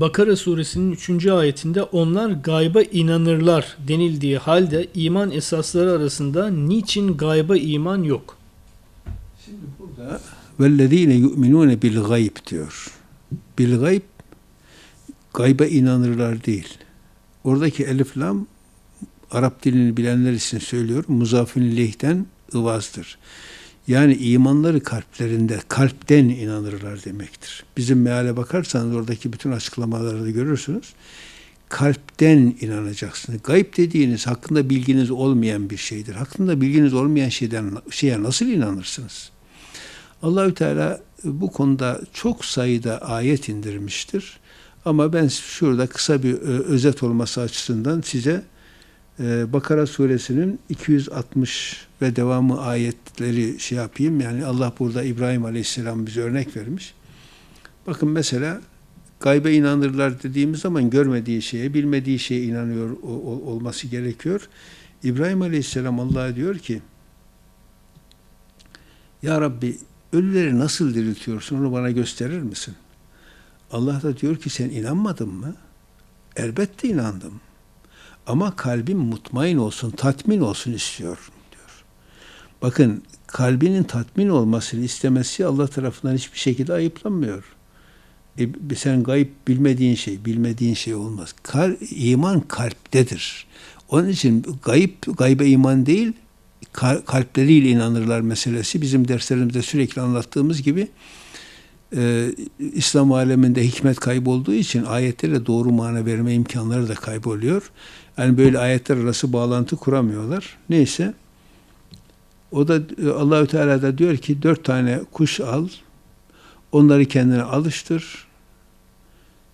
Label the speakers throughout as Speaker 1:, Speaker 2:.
Speaker 1: Bakara suresinin 3. ayetinde onlar gayba inanırlar denildiği halde iman esasları arasında niçin gayba iman yok?
Speaker 2: Şimdi burada vellezine yu'minune bil gayb diyor. Bil gayb gayba inanırlar değil. Oradaki elif lam Arap dilini bilenler için söylüyorum. Muzafin lehten ıvazdır. Yani imanları kalplerinde, kalpten inanırlar demektir. Bizim meale bakarsanız oradaki bütün açıklamaları da görürsünüz. Kalpten inanacaksınız. Gayb dediğiniz hakkında bilginiz olmayan bir şeydir. Hakkında bilginiz olmayan şeyden şeye nasıl inanırsınız? Allahü Teala bu konuda çok sayıda ayet indirmiştir. Ama ben şurada kısa bir özet olması açısından size Bakara suresinin 260 ve devamı ayetleri şey yapayım. Yani Allah burada İbrahim Aleyhisselam bize örnek vermiş. Bakın mesela gaybe inanırlar dediğimiz zaman görmediği şeye, bilmediği şeye inanıyor o- o- olması gerekiyor. İbrahim Aleyhisselam Allah'a diyor ki Ya Rabbi ölüleri nasıl diriltiyorsun onu bana gösterir misin? Allah da diyor ki sen inanmadın mı? Elbette inandım. Ama kalbim mutmain olsun, tatmin olsun istiyorum diyor. Bakın kalbinin tatmin olmasını istemesi Allah tarafından hiçbir şekilde ayıplanmıyor. E, sen gayb bilmediğin şey, bilmediğin şey olmaz. Kal, iman kalptedir. Onun için gayb, gaybe iman değil, kal- kalpleriyle inanırlar meselesi. Bizim derslerimizde sürekli anlattığımız gibi e, İslam aleminde hikmet kaybolduğu için ayetlere doğru mana verme imkanları da kayboluyor. Yani böyle ayetler arası bağlantı kuramıyorlar. Neyse o da Allahü Teala da diyor ki dört tane kuş al, onları kendine alıştır.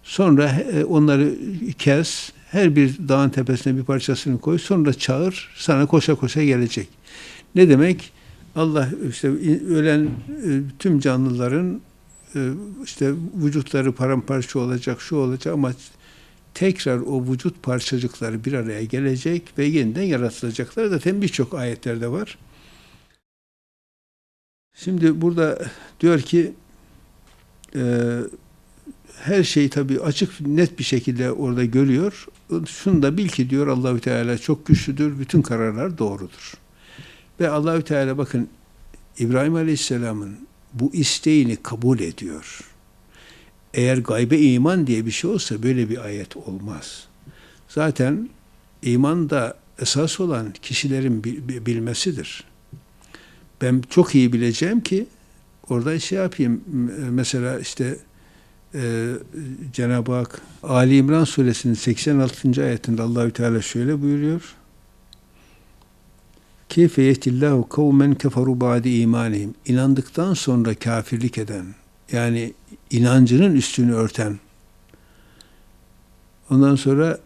Speaker 2: Sonra e, onları kes, her bir dağın tepesine bir parçasını koy, sonra çağır, sana koşa koşa gelecek. Ne demek? Allah işte ölen e, tüm canlıların e, işte vücutları paramparça olacak, şu olacak ama tekrar o vücut parçacıkları bir araya gelecek ve yeniden yaratılacaklar. Zaten birçok ayetlerde var. Şimdi burada diyor ki e, her şeyi tabii açık net bir şekilde orada görüyor. Şunu da bil ki diyor Allahü Teala çok güçlüdür. Bütün kararlar doğrudur. Ve Allahü Teala bakın İbrahim Aleyhisselam'ın bu isteğini kabul ediyor. Eğer gaybe iman diye bir şey olsa böyle bir ayet olmaz. Zaten iman da esas olan kişilerin bilmesidir. Ben çok iyi bileceğim ki orada şey yapayım mesela işte e, Cenab-ı Hak Ali İmran suresinin 86. ayetinde Allahü Teala şöyle buyuruyor. Keyfe yehtillahu kavmen keferu ba'de imanihim. İnandıktan sonra kafirlik eden, yani inancının üstünü örten. Ondan sonra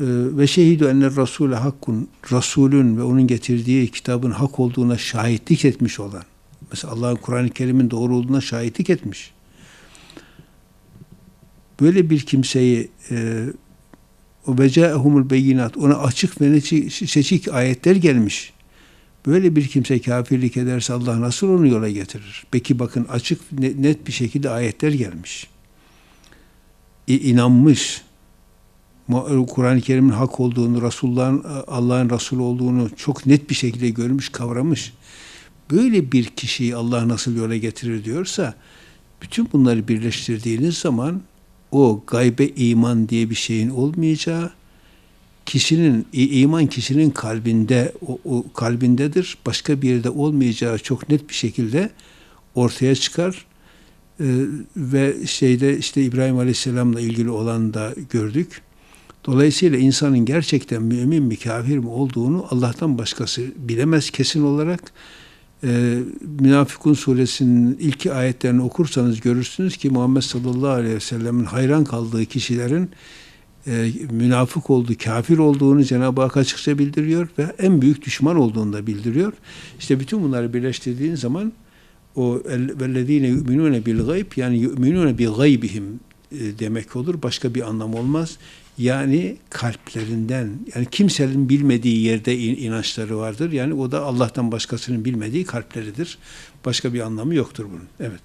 Speaker 2: e, ve şehidu enne rasule hakkun. Rasulün ve onun getirdiği kitabın hak olduğuna şahitlik etmiş olan. Mesela Allah'ın Kur'an-ı Kerim'in doğru olduğuna şahitlik etmiş. Böyle bir kimseyi e, o vecaehumul beyinat ona açık ve seçik ayetler gelmiş. Böyle bir kimse kafirlik ederse Allah nasıl onu yola getirir? Peki bakın açık net bir şekilde ayetler gelmiş. İnanmış. Kur'an-ı Kerim'in hak olduğunu, Resulullah'ın Allah'ın Resulü olduğunu çok net bir şekilde görmüş, kavramış. Böyle bir kişiyi Allah nasıl yola getirir diyorsa, bütün bunları birleştirdiğiniz zaman o gaybe iman diye bir şeyin olmayacağı, kişinin iman kişinin kalbinde o, o kalbindedir. Başka bir yerde olmayacağı çok net bir şekilde ortaya çıkar. Ee, ve şeyde işte İbrahim Aleyhisselam'la ilgili olan da gördük. Dolayısıyla insanın gerçekten mümin mi kafir mi olduğunu Allah'tan başkası bilemez kesin olarak. Ee, Münafıkun suresinin ilk ayetlerini okursanız görürsünüz ki Muhammed sallallahu aleyhi ve sellemin hayran kaldığı kişilerin e, münafık olduğu, kafir olduğunu Cenab-ı Hak açıkça bildiriyor ve en büyük düşman olduğunu da bildiriyor. İşte bütün bunları birleştirdiğin zaman o vellezine yu'minune bil gayb yani yu'minune bi gaybihim e, demek olur. Başka bir anlam olmaz. Yani kalplerinden yani kimsenin bilmediği yerde inançları vardır. Yani o da Allah'tan başkasının bilmediği kalpleridir. Başka bir anlamı yoktur bunun. Evet.